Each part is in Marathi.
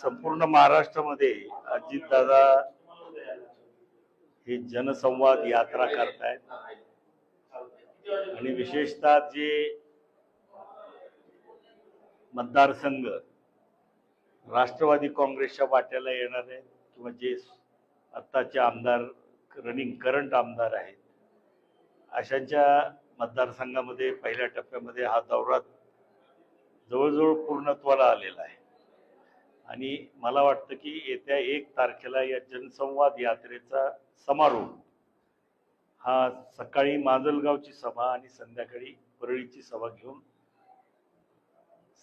संपूर्ण महाराष्ट्रामध्ये अजितदादा हे जनसंवाद यात्रा करतायत. आणि विशेषतः जे मतदारसंघ राष्ट्रवादी काँग्रेसच्या वाट्याला येणार आहेत किंवा जे आत्ताचे आमदार रनिंग करंट आमदार आहेत अशांच्या मतदारसंघामध्ये पहिल्या टप्प्यामध्ये हा दौरा जवळजवळ पूर्णत्वाला आलेला आहे. आणि मला वाटतं की येत्या एक तारखेला या जनसंवाद यात्रेचा समारोप हा सकाळी माजलगावची सभा आणि संध्याकाळी परळीची सभा घेऊन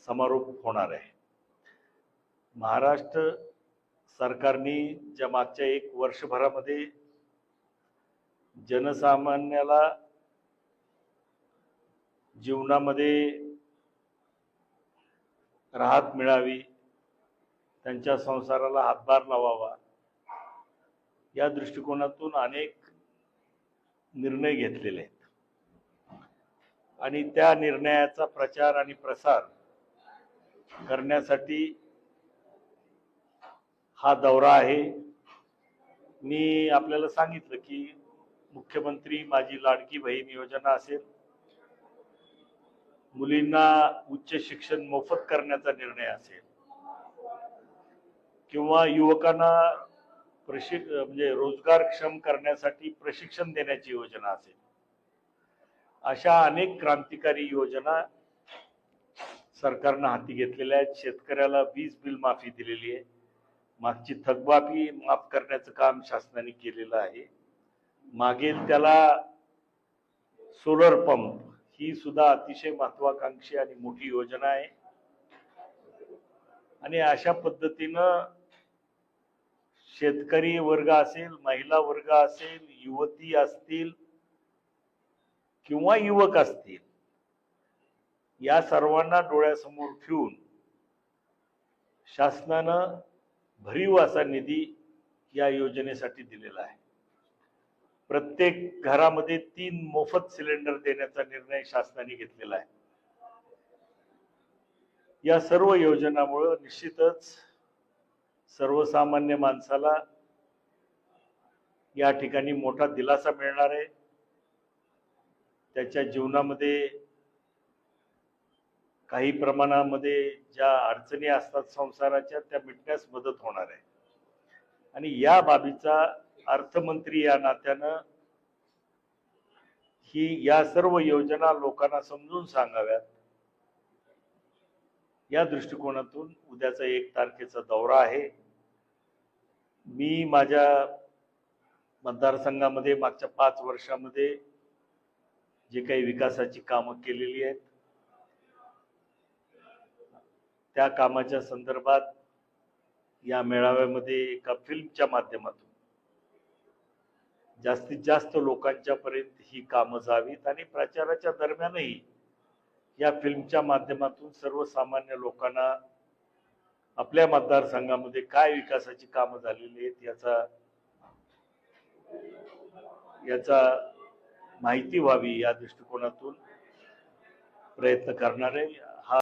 समारोप होणार आहे. महाराष्ट्र सरकारने ज्या मागच्या एक वर्षभरामध्ये जनसामान्याला जीवनामध्ये राहत मिळावी त्यांच्या संसाराला हातभार लावावा. या दृष्टिकोनातून अनेक निर्णय घेतलेले आहेत. आणि त्या निर्णयाचा प्रचार आणि प्रसार करण्यासाठी हा दौरा आहे. मी आपल्याला सांगितलं की मुख्यमंत्री माझी लाडकी बहीण योजना असेल मुलींना उच्च शिक्षण मोफत करण्याचा निर्णय असेल किंवा युवकांना प्रशिक म्हणजे रोजगारक्षम करण्यासाठी प्रशिक्षण देण्याची योजना असेल. अशा अनेक क्रांतिकारी योजना सरकारनं हाती घेतलेल्या आहेत. शेतकऱ्याला वीज बिल माफी दिलेली आहे. मागची थकबाकी माफ करण्याचं काम शासनाने केलेलं आहे. मागेल त्याला सोलर पंप ही सुद्धा अतिशय महत्वाकांक्षी आणि मोठी योजना आहे. आणि अशा पद्धतीनं शेतकरी वर्ग असेल महिला वर्ग असेल युवती असतील किंवा युवक असतील या सर्वांना डोळ्यासमोर ठेवून शासनानं भरीव असा निधी या योजनेसाठी दिलेला आहे. प्रत्येक घरामध्ये तीन मोफत सिलेंडर देण्याचा निर्णय शासनाने घेतलेला आहे. या सर्व योजनामुळं निश्चितच सर्वसामान्य माणसाला या ठिकाणी मोठा दिलासा मिळणार आहे. त्याच्या जीवनामध्ये काही प्रमाणामध्ये ज्या अडचणी असतात संसाराच्या त्या मिटण्यास मदत होणार आहे. आणि या बाबीचा अर्थमंत्री या नात्यानं ही या सर्व योजना लोकांना समजून सांगाव्यात. या दृष्टिकोनातून उद्याचा एक तारखेचा दौरा आहे. मी माझ्या मतदारसंघामध्ये मागच्या पाच वर्षामध्ये जे काही विकासाची कामं केलेली आहेत त्या कामाच्या संदर्भात या मेळाव्यामध्ये एका फिल्मच्या माध्यमातून जास्तीत जास्त लोकांच्या पर्यंत ही कामं जावीत आणि प्रचाराच्या दरम्यानही या फिल्मच्या माध्यमातून सर्वसामान्य लोकांना आपल्या मतदारसंघामध्ये काय विकासाची कामं झालेली आहेत याचा याचा माहिती व्हावी या दृष्टिकोनातून प्रयत्न करणार आहे